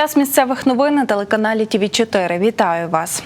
Час місцевих новин на телеканалі ТВ 4 Вітаю вас.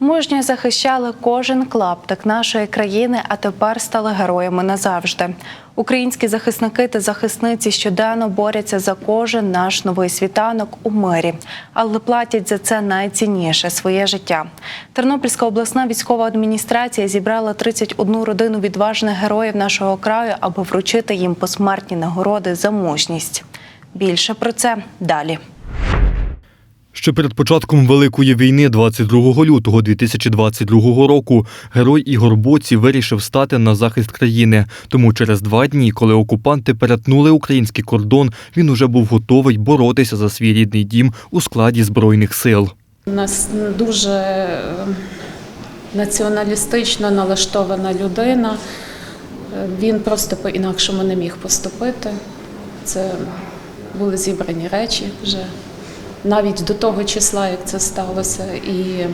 Мужньо захищали кожен клаптик нашої країни, а тепер стали героями назавжди. Українські захисники та захисниці щоденно борються за кожен наш новий світанок у мирі, але платять за це найцінніше своє життя. Тернопільська обласна військова адміністрація зібрала 31 родину відважних героїв нашого краю, аби вручити їм посмертні нагороди за мужність. Більше про це далі. Ще перед початком Великої війни, 22 лютого 2022 року, герой Ігор Боці вирішив стати на захист країни. Тому через два дні, коли окупанти перетнули український кордон, він уже був готовий боротися за свій рідний дім у складі збройних сил. У нас дуже е, націоналістично налаштована людина. Е, Він просто по-інакшому не міг поступити. Це були зібрані речі вже навіть до того числа, як це сталося. І е,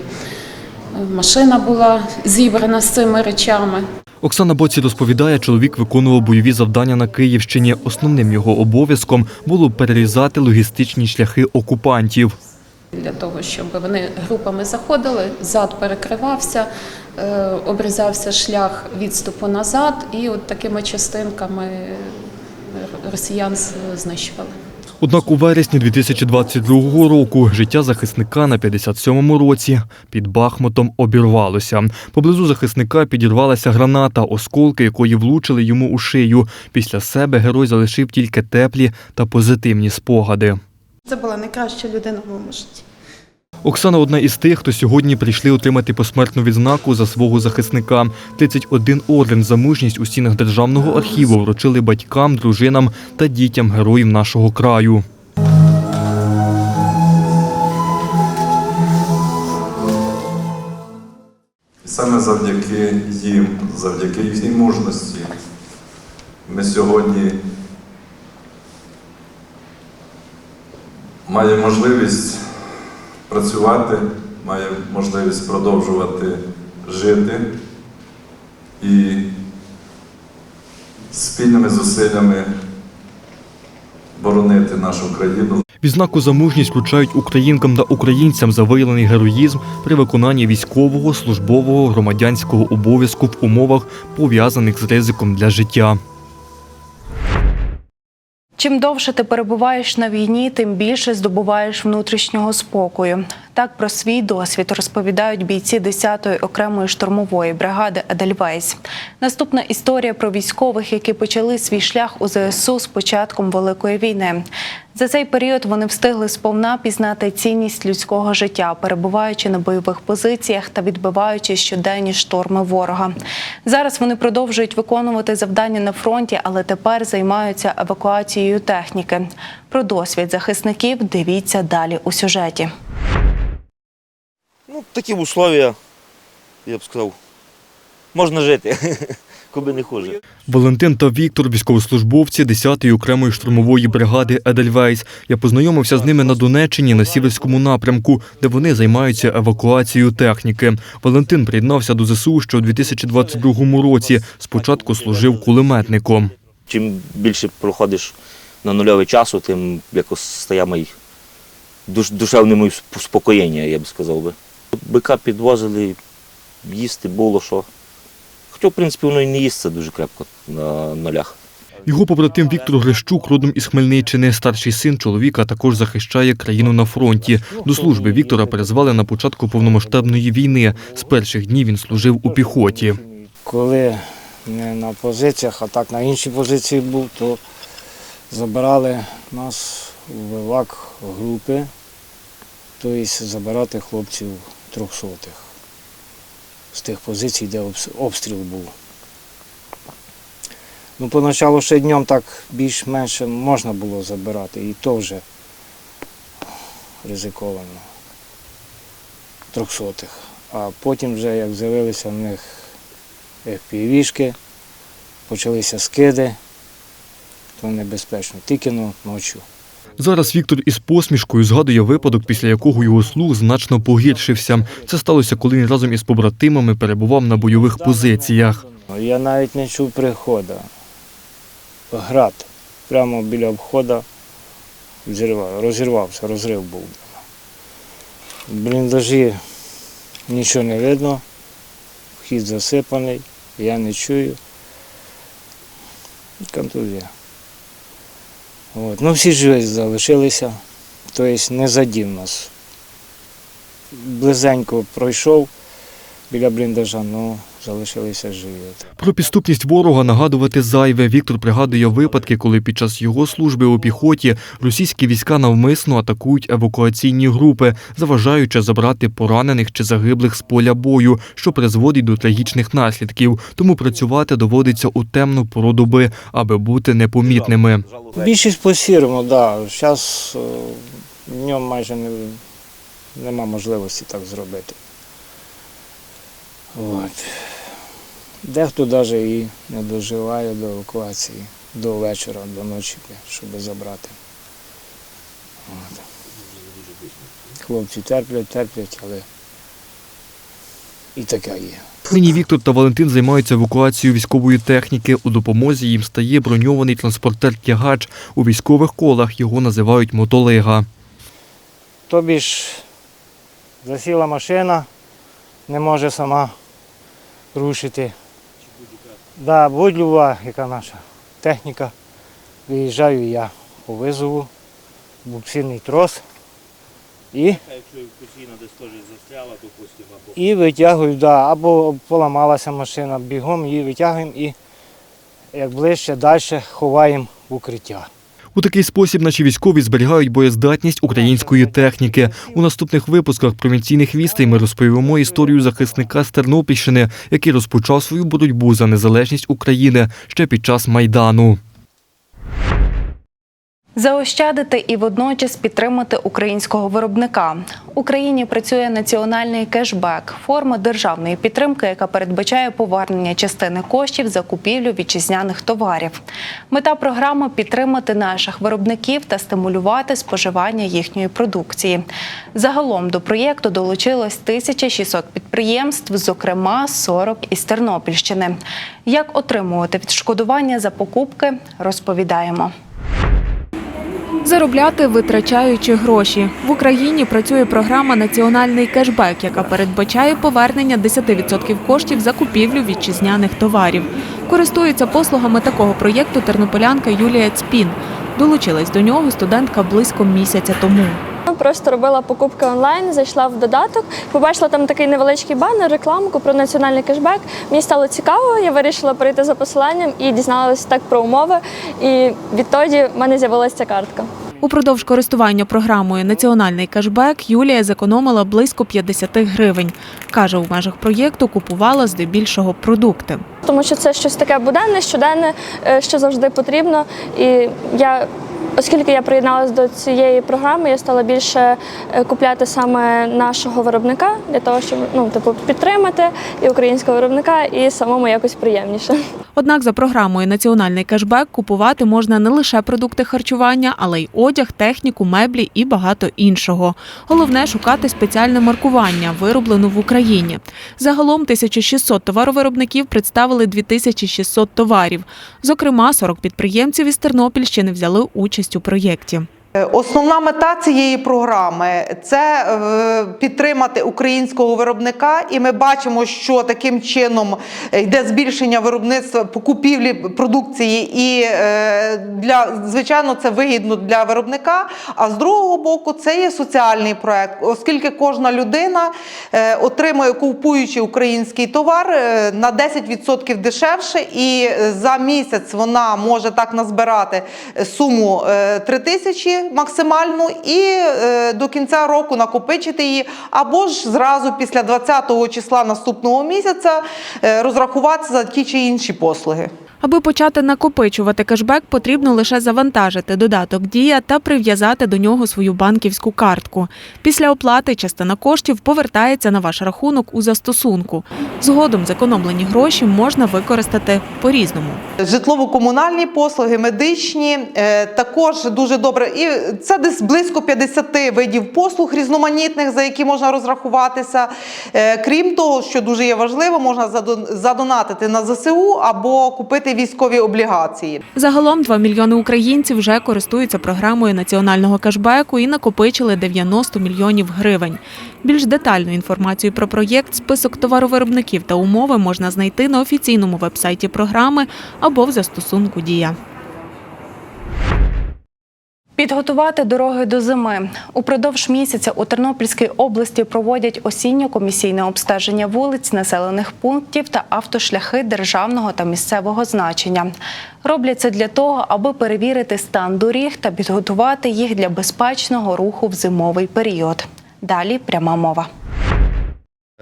машина була зібрана з цими речами. Оксана Боці розповідає, чоловік виконував бойові завдання на Київщині. Основним його обов'язком було перерізати логістичні шляхи окупантів. Для того, щоб вони групами заходили, зад перекривався, е, обрізався шлях відступу назад, і от такими частинками росіян знищували. Однак у вересні 2022 року життя захисника на 57-му році під Бахмутом обірвалося. Поблизу захисника підірвалася граната, осколки якої влучили йому у шию. Після себе герой залишив тільки теплі та позитивні спогади. Це була найкраща людина в моєму житті. Оксана одна із тих, хто сьогодні прийшли отримати посмертну відзнаку за свого захисника. 31 орден за мужність у стінах державного архіву вручили батькам, дружинам та дітям героїв нашого краю. Саме завдяки їм, завдяки їхній мужності, ми сьогодні маємо можливість працювати, маємо можливість продовжувати жити і спільними зусиллями боронити нашу країну. Відзнаку за мужність вручають українкам та українцям за виявлений героїзм при виконанні військового, службового, громадянського обов'язку в умовах, пов'язаних з ризиком для життя. Чим довше ти перебуваєш на війні, тим більше здобуваєш внутрішнього спокою. Так про свій досвід розповідають бійці 10-ї окремої штурмової бригади Едельвейс. Наступна історія про військових, які почали свій шлях у ЗСУ з початком Великої війни. За цей період вони встигли сповна пізнати цінність людського життя, перебуваючи на бойових позиціях та відбиваючи щоденні шторми ворога. Зараз вони продовжують виконувати завдання на фронті, але тепер займаються евакуацією техніки. Про досвід захисників дивіться далі у сюжеті. Ну, такі условия, я б сказав, можна жити, коби не хуже. Валентин та Віктор, військовослужбовці 10-ї окремої штурмової бригади Едельвейс. Я познайомився з ними на Донеччині на Сіверському напрямку, де вони займаються евакуацією техніки. Валентин приєднався до ЗСУ ще у 2022 році. Спочатку служив кулеметником. Чим більше проходиш на нульовий часу, тим якось стає мій душ, душевне моє спокоєння, я б сказав би. Бика підвозили, їсти було що. Хоча, в принципі, воно і не їсться дуже крепко на нулях. Його побратим Віктор Грищук, родом із Хмельниччини, старший син чоловіка, також захищає країну на фронті. До служби Віктора призвали на початку повномасштабної війни. З перших днів він служив у піхоті. Коли не на позиціях, а так на іншій позиції був, то забирали нас в евак групи, тобто забирати хлопців трьохсотих з тих позицій, де обстріл був. Ну, поначалу ще днем так більш-менш можна було забирати, і то вже ризиковано. Трьохсотих. А потім вже як з'явилися в них FPV-шки, почалися скиди, то небезпечно, тільки ночі. Зараз Віктор із посмішкою згадує випадок, після якого його слух значно погіршився. Це сталося, коли він разом із побратимами перебував на бойових позиціях. Я навіть не чув приходу. Град прямо біля обходу розірвався, розрив був. Бліндажі нічого не видно, вхід засипаний, я не чую. Контузія. От. Ну, всі живі залишилися, тобто не задів нас. Близенько пройшов біля бліндажа, ну залишилися живі. Про підступність ворога нагадувати зайве. Віктор пригадує випадки, коли під час його служби у піхоті російські війська навмисно атакують евакуаційні групи, заважаючи забрати поранених чи загиблих з поля бою, що призводить до трагічних наслідків. Тому працювати доводиться у темну пору доби, аби бути непомітними. Більшість по сірому. Да. Зараз днем майже не, нема можливості так зробити. От. Дехто навіть і не доживає до евакуації до вечора, до ночі, щоб забрати. От. Хлопці терплять, терплять, але і таке є. Нині Віктор та Валентин займаються евакуацією військової техніки. У допомозі їм стає броньований транспортер-тягач. У військових колах його називають мотолига. Тобі ж засіла машина, не може сама рушити. Да, будь-люба, яка наша техніка. Виїжджаю я по визову, буксирний трос і, і витягую, да, або поламалася машина, бігом її витягуємо і як ближче, далі ховаємо в укриття. У такий спосіб наші військові зберігають боєздатність української техніки. У наступних випусках провінційних вістей ми розповімо історію захисника з Тернопільщини, який розпочав свою боротьбу за незалежність України ще під час майдану. Заощадити і водночас підтримати українського виробника. В Україні працює національний кешбек форма державної підтримки, яка передбачає повернення частини коштів за купівлю вітчизняних товарів. Мета програми підтримати наших виробників та стимулювати споживання їхньої продукції. Загалом до проєкту долучилось 1600 підприємств, зокрема 40 із Тернопільщини. Як отримувати відшкодування за покупки, розповідаємо. Заробляти витрачаючи гроші в Україні працює програма Національний кешбек, яка передбачає повернення 10% коштів за купівлю вітчизняних товарів. Користується послугами такого проєкту тернополянка Юлія Цпін. Долучилась до нього студентка близько місяця тому. Просто робила покупки онлайн, зайшла в додаток, побачила там такий невеличкий банер, рекламку про національний кешбек. Мені стало цікаво, я вирішила перейти за посиланням і дізналася так про умови. І відтоді в мене з'явилася ця картка. Упродовж користування програмою Національний кешбек Юлія зекономила близько 50 гривень. Каже, у межах проєкту купувала здебільшого продукти. Тому що це щось таке буденне, щоденне, е, що завжди потрібно. І я, оскільки я приєдналася до цієї програми, я стала більше е, купляти саме нашого виробника для того, щоб ну, типу, підтримати і українського виробника, і самому якось приємніше. Однак за програмою Національний кешбек купувати можна не лише продукти харчування, але й одяг, техніку, меблі і багато іншого. Головне шукати спеціальне маркування, вироблену в Україні. Загалом 1600 товаровиробників представили 2600 товарів. Зокрема, 40 підприємців із Тернопільщини взяли участь у проєкті. Е, Основна мета цієї програми це е, підтримати українського виробника, і ми бачимо, що таким чином йде збільшення виробництва по купівлі продукції, і е, для звичайно це вигідно для виробника. А з другого боку, це є соціальний проект, оскільки кожна людина е, отримує купуючи український товар е, на 10% дешевше, і е, за місяць вона може так назбирати суму е, 3 тисячі максимальну і е, до кінця року накопичити її, або ж зразу після 20 числа наступного місяця е, розрахуватися за ті чи інші послуги. Аби почати накопичувати кешбек, потрібно лише завантажити додаток Дія та прив'язати до нього свою банківську картку. Після оплати частина коштів повертається на ваш рахунок у застосунку. Згодом зекономлені гроші можна використати по-різному. Житлово-комунальні послуги, медичні е, також дуже добре. І це десь близько 50 видів послуг різноманітних, за які можна розрахуватися. Е, Крім того, що дуже є важливо, можна задон- задонатити на ЗСУ або купити військові облігації. Загалом 2 мільйони українців вже користуються програмою національного кешбеку і накопичили 90 мільйонів гривень. Більш детальну інформацію про проєкт, список товаровиробників та умови можна знайти на офіційному вебсайті програми або в застосунку Дія. Підготувати дороги до зими упродовж місяця у Тернопільській області проводять осінньо-комісійне обстеження вулиць, населених пунктів та автошляхи державного та місцевого значення. Роблять це для того, аби перевірити стан доріг та підготувати їх для безпечного руху в зимовий період. Далі пряма мова.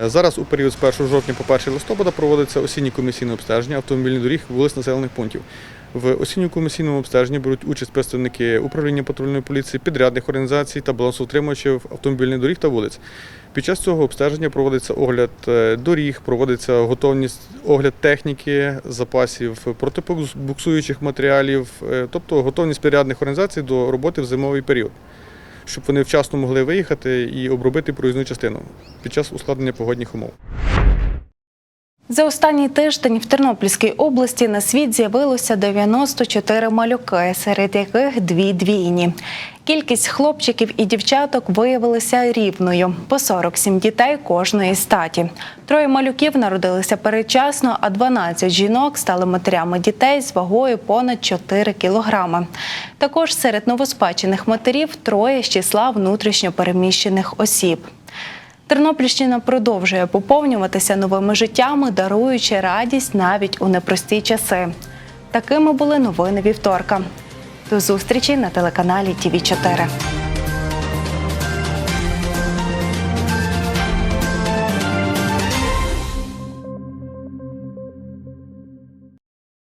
Зараз у період з 1 жовтня по 1 листопада проводиться осіннє комісійне обстеження автомобільних доріг вулиць населених пунктів. В осінньо-комісійному обстеженні беруть участь представники управління патрульної поліції, підрядних організацій та балансоутримувачів автомобільних доріг та вулиць. Під час цього обстеження проводиться огляд е, доріг, проводиться готовність, огляд техніки, запасів протибуксуючих матеріалів, е, тобто готовність підрядних організацій до роботи в зимовий період, щоб вони вчасно могли виїхати і обробити проїзну частину під час ускладнення погодних умов. За останній тиждень в Тернопільській області на світ з'явилося 94 малюки, серед яких дві двійні. Кількість хлопчиків і дівчаток виявилася рівною по 47 дітей кожної статі. Троє малюків народилися передчасно, а 12 жінок стали матерями дітей з вагою понад 4 кілограми. Також серед новоспечених матерів троє з числа внутрішньо переміщених осіб. Тернопільщина продовжує поповнюватися новими життями, даруючи радість навіть у непрості часи. Такими були новини вівторка. До зустрічі на телеканалі ТІВІ 4